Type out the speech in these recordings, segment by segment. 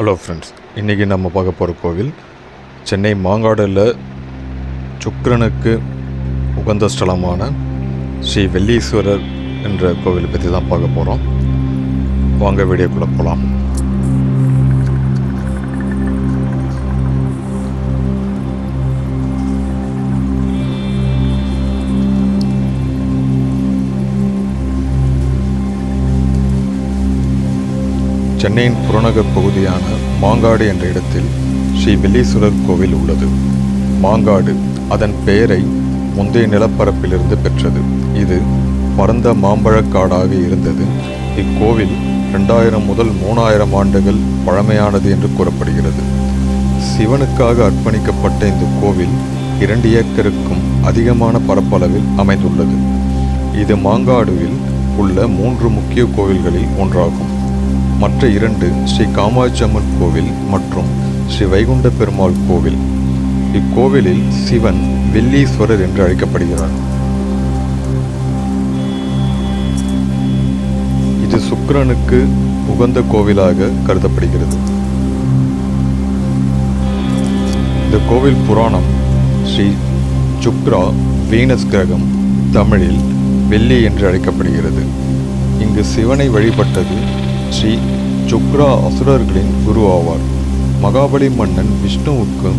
Hello friends இன்றைக்கி நம்ம பார்க்க போகிற கோவில் சென்னை மாங்காடில் சுக்கரனுக்கு உகந்த ஸ்தலமான ஸ்ரீ வெள்ளீஸ்வரர் என்ற கோவிலை பற்றி தான் பார்க்க போகிறோம் வாங்க வீடியோக்குள்ளே போகலாம் சென்னையின் புறநகர் பகுதியான மாங்காடு என்ற இடத்தில் ஸ்ரீ வெள்ளீஸ்வரர் கோவில் உள்ளது. மாங்காடு அதன் பெயரை முந்தைய நிலப்பரப்பிலிருந்து பெற்றது. இது பரந்த மாம்பழக்காடாக இருந்தது. இக்கோவில் ரெண்டாயிரம் முதல் மூணாயிரம் ஆண்டுகள் பழமையானது என்று கூறப்படுகிறது. சிவனுக்காக அர்ப்பணிக்கப்பட்ட இந்த கோவில் இரண்டு ஏக்கருக்கும் அதிகமான பரப்பளவில் அமைந்துள்ளது. இது மாங்காடுவில் உள்ள மூன்று முக்கிய கோவில்களில் ஒன்றாகும். மற்ற இரண்டு ஸ்ரீ காமாட்சி அம்மன் கோவில் மற்றும் ஸ்ரீ வைகுண்ட பெருமாள் கோவில். இக்கோவிலில் சிவன் வெள்ளீஸ்வரர் என்று அழைக்கப்படுகிறார். இது சுக்கிரனுக்கு உகந்த கோவிலாக கருதப்படுகிறது. இந்த கோவில் புராணம் ஸ்ரீ சுக்ரா வீனஸ் கிரகம் தமிழில் வெள்ளி என்று அழைக்கப்படுகிறது. இங்கு சிவனை வழிபட்டது ஸ்ரீ சுக்ரா அசுரர்களின் குரு ஆவார். மகாபலி மன்னன் விஷ்ணுவுக்கு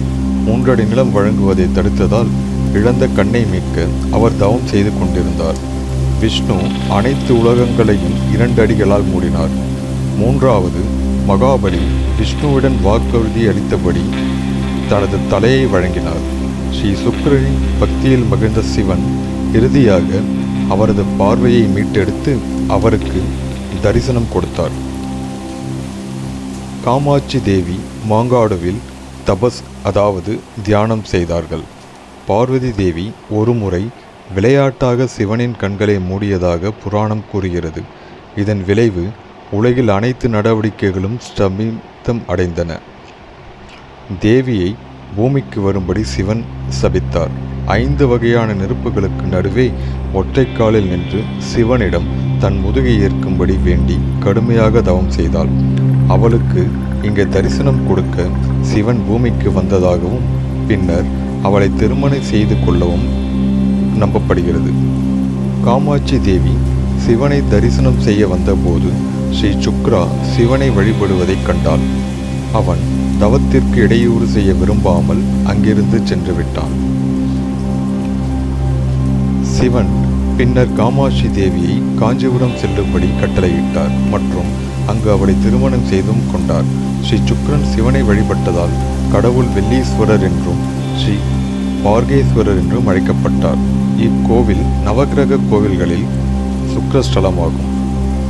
மூன்றடி நிலம் வழங்குவதை தடுத்ததால் இழந்த கண்ணை மீட்க அவர் தவம் செய்து கொண்டிருந்தார். விஷ்ணு அனைத்து உலகங்களையும் இரண்டு அடிகளால் மூடினார். மூன்றாவது மகாபலி விஷ்ணுவுடன் வாக்குறுதி அளித்தபடி தனது தலையை வழங்கினார். ஸ்ரீ சுக்கிரனின் பக்தியில் மகிழ்ந்த சிவன் இறுதியாக அவரது பார்வையை மீட்டெடுத்து அவருக்கு தரிசனம் கொடுத்தார். காமாட்சி தேவி மாங்காடுவில் தபஸ் அதாவது தியானம் செய்தார்கள். பார்வதி தேவி ஒருமுறை விளையாட்டாக சிவனின் கண்களை மூடியதாக புராணம் கூறுகிறது. இதன் விளைவு உலகில் அனைத்து நடவடிக்கைகளும் ஸ்தமித்தம் அடைந்தன. தேவியை பூமிக்கு வரும்படி சிவன் சபித்தார். ஐந்து வகையான நெருப்புகளுக்கு நடுவே ஒற்றைக்காலில் நின்று சிவனிடம் தன் முதுகை ஏற்கும்படி வேண்டி கடுமையாக தவம் செய்தாள். அவளுக்கு இங்கே தரிசனம் கொடுக்க சிவன் பூமிக்கு வந்ததாகவும் பின்னர் அவளை திருமணம் செய்து கொள்ளவும் நம்பப்படுகிறது. காமாட்சி தேவி சிவனை தரிசனம் செய்ய வந்தபோது ஸ்ரீ சுக்ரா சிவனை வழிபடுவதைக் கண்டாள். அவன் தவத்திற்கு இடையூறு செய்ய விரும்பாமல் அங்கிருந்து சென்று விட்டான். சிவன் பின்னர் காமாட்சி தேவியை காஞ்சிபுரம் செல்லும்படி கட்டளையிட்டார் மற்றும் அங்கு அவளை திருமணம் செய்தும் கொண்டார். ஸ்ரீ சுக்ரன் சிவனை வழிபட்டதால் கடவுள் வெள்ளீஸ்வரர் என்றும் ஸ்ரீ பார்கேஸ்வரர் என்றும் அழைக்கப்பட்டார். இக்கோவில் நவகிரக கோவில்களில் சுக்ரஸ்தலமாகும்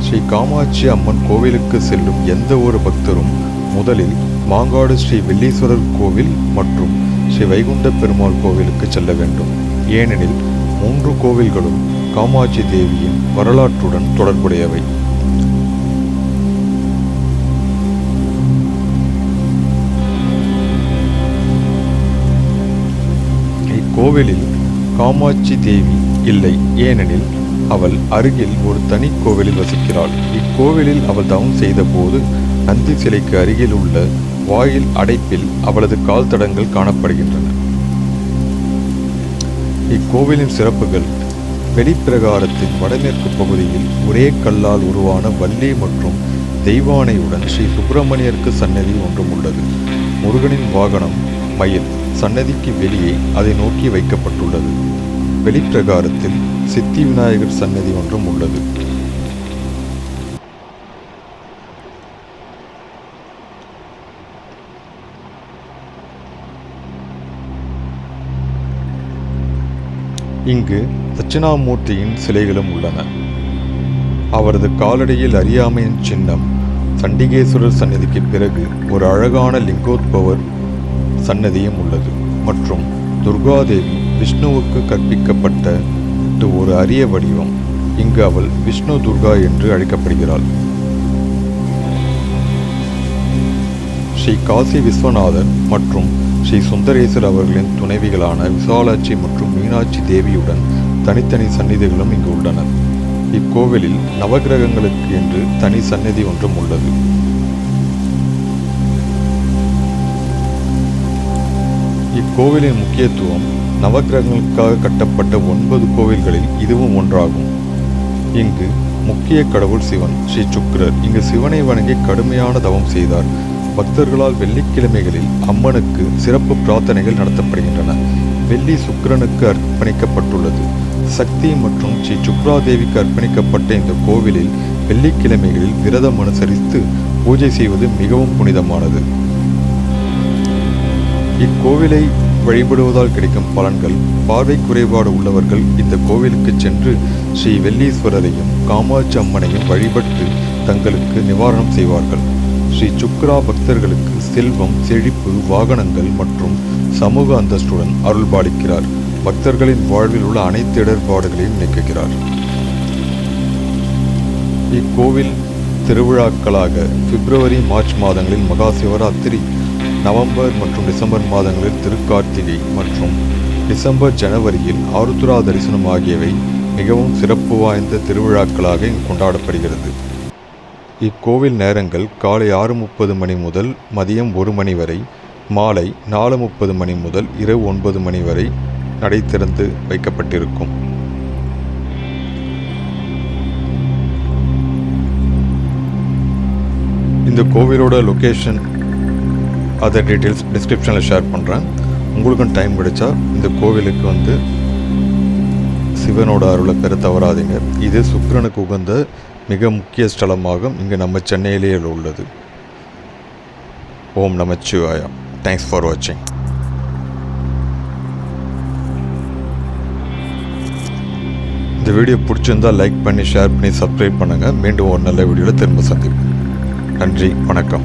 ஸ்ரீ காமாட்சி அம்மன் கோவிலுக்கு செல்லும் எந்த ஒரு பக்தரும் முதலில் மாங்காடு ஸ்ரீ வெள்ளீஸ்வரர் கோவில் மற்றும் ஸ்ரீ வைகுண்ட பெருமாள் கோவிலுக்கு செல்ல வேண்டும். ஏனெனில் மூன்று கோவில்களும் காமாட்சி தேவியின் வரலாற்றுடன் தொடர்புடையவை. இக்கோவிலில் காமாட்சி தேவி இல்லை. ஏனெனில் அவள் அருகில் ஒரு தனி கோவிலில் வசிக்கிறாள். இக்கோவிலில் அவள் தவம் செய்தபோது நந்தி சிலைக்கு அருகில் உள்ள வாயில் அடைப்பில் அவளது கால் தடங்கள் காணப்படுகின்றன. இக்கோவிலின் சிறப்புகள் வெளிப்பிரகாரத்தின் வடமேற்கு பகுதியில் ஒரே கல்லால் உருவான வள்ளி மற்றும் தெய்வானையுடன் ஸ்ரீ சுப்பிரமணியருக்கு சன்னதி ஒன்றும் உள்ளது. முருகனின் வாகனம் மயில் சன்னதிக்கு வெளியே அதை நோக்கி வைக்கப்பட்டுள்ளது. வெளிப்பிரகாரத்தில் சித்தி விநாயகர் சன்னதி ஒன்றும் உள்ளது. இங்கு தட்சிணாமூர்த்தியின் சிலைகளும் உள்ளன. அவரது காலடியில் அறியாமையின் சின்னம் சண்டிகேஸ்வரர் சன்னதிக்கு பிறகு ஒரு அழகான லிங்கோத்பவர் சன்னதியும் உள்ளது. மற்றும் துர்காதேவி விஷ்ணுவுக்கு கற்பிக்கப்பட்ட ஒரு அரிய வடிவம். இங்கு அவள் விஷ்ணு துர்கா என்று அழைக்கப்படுகிறாள். ஸ்ரீ காசி விஸ்வநாதன் மற்றும் ஸ்ரீ சுந்தரேசர் அவர்களின் துணைவிகளான விசாலாட்சி மற்றும் மீனாட்சி தேவியுடன் தனித்தனி சந்நிதிகளும் இங்கு உள்ளன. இக்கோவிலில் நவகிரகங்களுக்கு என்று தனி சந்நிதி ஒன்றும் உள்ளது. இக்கோவிலின் முக்கியத்துவம் நவகிரகங்களுக்காக கட்டப்பட்ட ஒன்பது கோவில்களில் இதுவும் ஒன்றாகும். இங்கு முக்கிய கடவுள் சிவன் ஸ்ரீ சுக்ரர் இங்கு சிவனை வணங்கி கடுமையான தவம் செய்தார். பக்தர்களால் வெள்ளிக்கிழமைகளில் அம்மனுக்கு சிறப்பு பிரார்த்தனைகள் நடத்தப்படுகின்றன. வெள்ளி சுக்கிரனுக்கு அர்ப்பணிக்கப்பட்டுள்ளது. சக்தி மற்றும் ஸ்ரீ சுக்ராதேவிக்கு அர்ப்பணிக்கப்பட்ட இந்த கோவிலில் வெள்ளிக்கிழமைகளில் விரதம் அனுசரித்து பூஜை செய்வது மிகவும் புனிதமானது. இக்கோவிலை வழிபடுவதால் கிடைக்கும் பலன்கள் பார்வை குறைபாடு உள்ளவர்கள் இந்த கோவிலுக்கு சென்று ஸ்ரீ வெள்ளீஸ்வரரையும் காமாட்சி அம்மனையும் வழிபட்டு தங்களுக்கு நிவாரணம் செய்வார்கள். ஸ்ரீ சுக்ரா பக்தர்களுக்கு செல்வம் செழிப்பு வாகனங்கள் மற்றும் சமூக அந்தஸ்துடன் அருள்பாலிக்கிறார். பக்தர்களின் வாழ்வில் உள்ள அனைத்து இடர்பாடுகளையும் நீக்குகிறார். இக்கோவில் திருவிழாக்களாக பிப்ரவரி மார்ச் மாதங்களில் மகா சிவராத்திரி நவம்பர் மற்றும் டிசம்பர் மாதங்களில் திருக்கார்த்திகை மற்றும் டிசம்பர் ஜனவரியில் ஆருத்ரா தரிசனம் ஆகியவை மிகவும் சிறப்பு வாய்ந்த திருவிழாக்களாக இங்கு கொண்டாடப்படுகிறது. இக்கோவில் நேரங்கள் காலை ஆறு முப்பது மணி முதல் மதியம் ஒரு மணி வரை மாலை நாலு முப்பது மணி முதல் இரவு ஒன்பது மணி வரை நடை திறந்து வைக்கப்பட்டிருக்கும். இந்த கோவிலோட லொக்கேஷன் அதர் டீட்டெயில்ஸ் டிஸ்கிரிப்ஷனில் ஷேர் பண்ணுறேன் உங்களுக்கும் டைம் கிடைச்சா இந்த கோவிலுக்கு வந்து சிவனோட அருளை பெற தவறாதீங்க. இது சுக்கிரனுக்கு உகந்த மிக முக்கிய ஸ்தலமாகும். இங்கே நம்ம சென்னையிலேயே உள்ளது. ஓம் நமச்சிவாயா தேங்க்ஸ் ஃபார் வாட்சிங் இந்த வீடியோ பிடிச்சிருந்தா லைக் பண்ணி ஷேர் பண்ணி சப்ஸ்கிரைப் பண்ணுங்கள் மீண்டும் ஒரு நல்ல வீடியோவில் திரும்ப சந்திப்போம். நன்றி வணக்கம்.